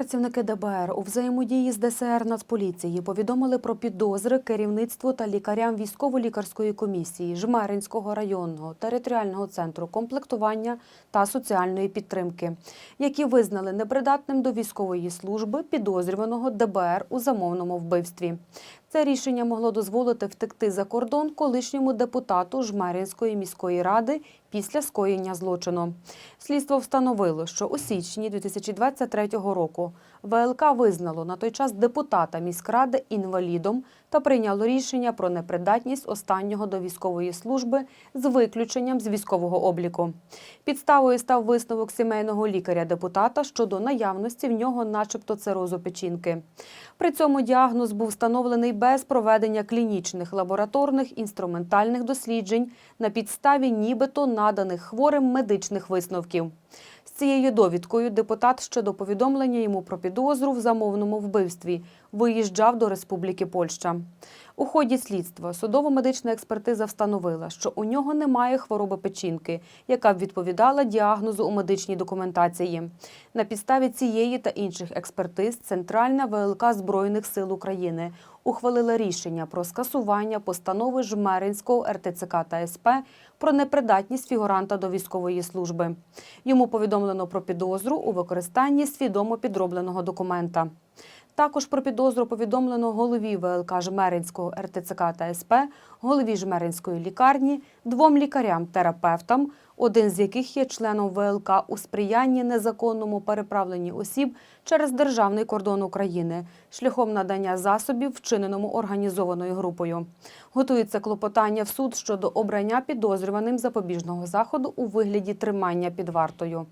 Працівники ДБР у взаємодії з ДСР Нацполіції повідомили про підозри керівництву та лікарям військово-лікарської комісії Жмеринського районного територіального центру комплектування та соціальної підтримки, які визнали непридатним до військової служби підозрюваного ДБР у замовному вбивстві. Це рішення могло дозволити втекти за кордон колишньому депутату Жмеринської міської ради після скоєння злочину. Слідство встановило, що у січні 2023 року ВЛК визнало на той час депутата міськради інвалідом та прийняло рішення про непридатність останнього до військової служби з виключенням з військового обліку. Підставою став висновок сімейного лікаря депутата щодо наявності в нього, начебто, цирозу печінки. При цьому діагноз був встановлений без проведення клінічних лабораторних інструментальних досліджень на підставі нібито наданих хворим медичних висновків. З цією довідкою депутат ще до повідомлення йому про підозру в замовному вбивстві виїжджав до Республіки Польща. У ході слідства судово-медична експертиза встановила, що у нього немає хвороби печінки, яка б відповідала діагнозу у медичній документації. На підставі цієї та інших експертиз Центральна ВЛК Збройних сил України ухвалила рішення про скасування постанови Жмеринського РТЦК та СП про непридатність фігуранта до військової служби. Йому повідомлено про підозру у використанні свідомо підробленого документа. Також про підозру повідомлено голові ВЛК Жмеринського РТЦК та СП, голові Жмеринської лікарні, двом лікарям-терапевтам, один з яких є членом ВЛК у сприянні незаконному переправленні осіб через державний кордон України шляхом надання засобів, вчиненому організованою групою. Готується клопотання в суд щодо обрання підозрюваним запобіжного заходу у вигляді тримання під вартою.